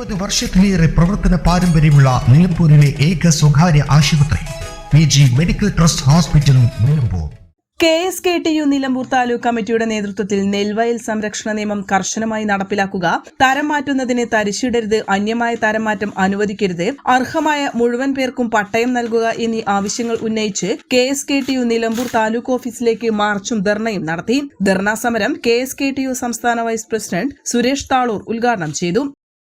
അൻപത് വർഷത്തിലേറെ പ്രവർത്തന പാരമ്പര്യമുള്ള നിലമ്പൂരിലെ ഏക സ്വകാര്യ ആശുപത്രി P G medical trust hospital Nilambur. K S K T U Nilambur taluk കമ്മിറ്റിയുടെ നേതൃത്വത്തിൽ നെൽവയൽ സംരക്ഷണ നിയമം കർശനമായി നടപ്പിലാക്കുക തരം മാറ്റുന്നതിന് തരിശിടരുത് അന്യമായ തരം മാറ്റം അനുവദിക്കരുത് അർഹമായ മുഴുവൻ പേർക്കും പട്ടയം നൽകുക എന്നീ ആവശ്യങ്ങൾ ഉന്നയിച്ച് K S K T U Nilambur taluk ഓഫീസിലേക്ക് മാർച്ചും ധർണയും നടത്തി. ധർണാ സമരം K S K T U സംസ്ഥാന വൈസ് പ്രസിഡന്റ് സുരേഷ് താളൂർ ഉദ്ഘാടനം ചെയ്തു.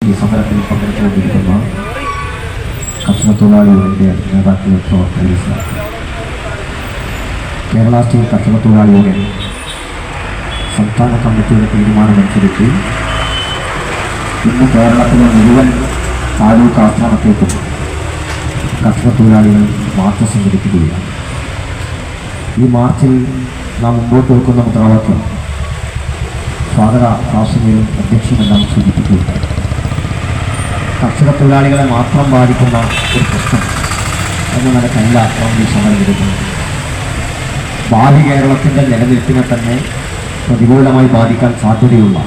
ഈ സമരത്തിൽ പങ്കെടുത്തുകൊണ്ടിരിക്കുന്ന കർഷക തൊഴിലാളികളുടെ നേതാക്കളെ പ്രവർത്തകർ കേരള സ്റ്റേറ്റ് കർഷക തൊഴിലാളി യൂണിയൻ സംസ്ഥാന കമ്മിറ്റിയുടെ തീരുമാനമനുസരിച്ച് ഇന്ന് കേരളത്തിലെ മുഴുവൻ താലൂക്ക് ആസ്ഥാനത്തേക്കും കർഷക തൊഴിലാളികൾ മാർച്ച് സംഘടിപ്പിക്കുകയാണ്. ഈ മാർച്ചിൽ നാം മുമ്പോട്ട് വെക്കുന്ന മുദ്രാവാക്യം സ്വാഗത പ്രാസംഗികരും അധ്യക്ഷമെല്ലാം സൂചിപ്പിക്കുകയുണ്ടായി. കർഷക തൊഴിലാളികളെ മാത്രം ബാധിക്കുന്ന ഒരു പ്രശ്നം. എന്ന നിലക്കല്ല കോൺഗ്രസ് സമരമെടുക്കുന്നത് ബാഹ്യ കേരളത്തിന്റെ നിലനിൽപ്പിനെ തന്നെ പ്രതികൂലമായി ബാധിക്കാൻ സാധ്യതയുള്ള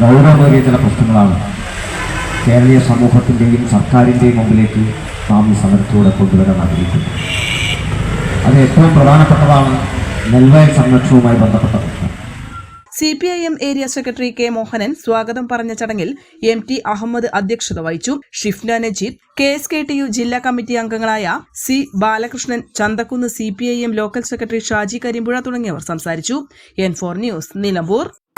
ഗൗരവമേറിയ ചില പ്രശ്നങ്ങളാണ് കേരളീയ സമൂഹത്തിന്റെയും സർക്കാരിന്റെയും മുമ്പിലേക്ക് നാം ഈ സമരത്തിലൂടെ കൊണ്ടുവരാൻ ആഗ്രഹിക്കുന്നത്. അത് ഏറ്റവും പ്രധാനപ്പെട്ടതാണ് നെൽവയൽ സംരക്ഷണവുമായി ബന്ധപ്പെട്ട പ്രശ്നം C P I M area secretary K Mohanan സ്വാഗതം പറഞ്ഞ ചടങ്ങിൽ എം ടി അഹമ്മദ് അധ്യക്ഷത വഹിച്ചു. Shifna Najeeb K S K T U ജില്ലാ കമ്മിറ്റി അംഗങ്ങളായ C Balakrishnan Chanthakkunnu C P I M local secretary Shaji Karimpuzha തുടങ്ങിയവർ സംസാരിച്ചു. N four news Nilambur.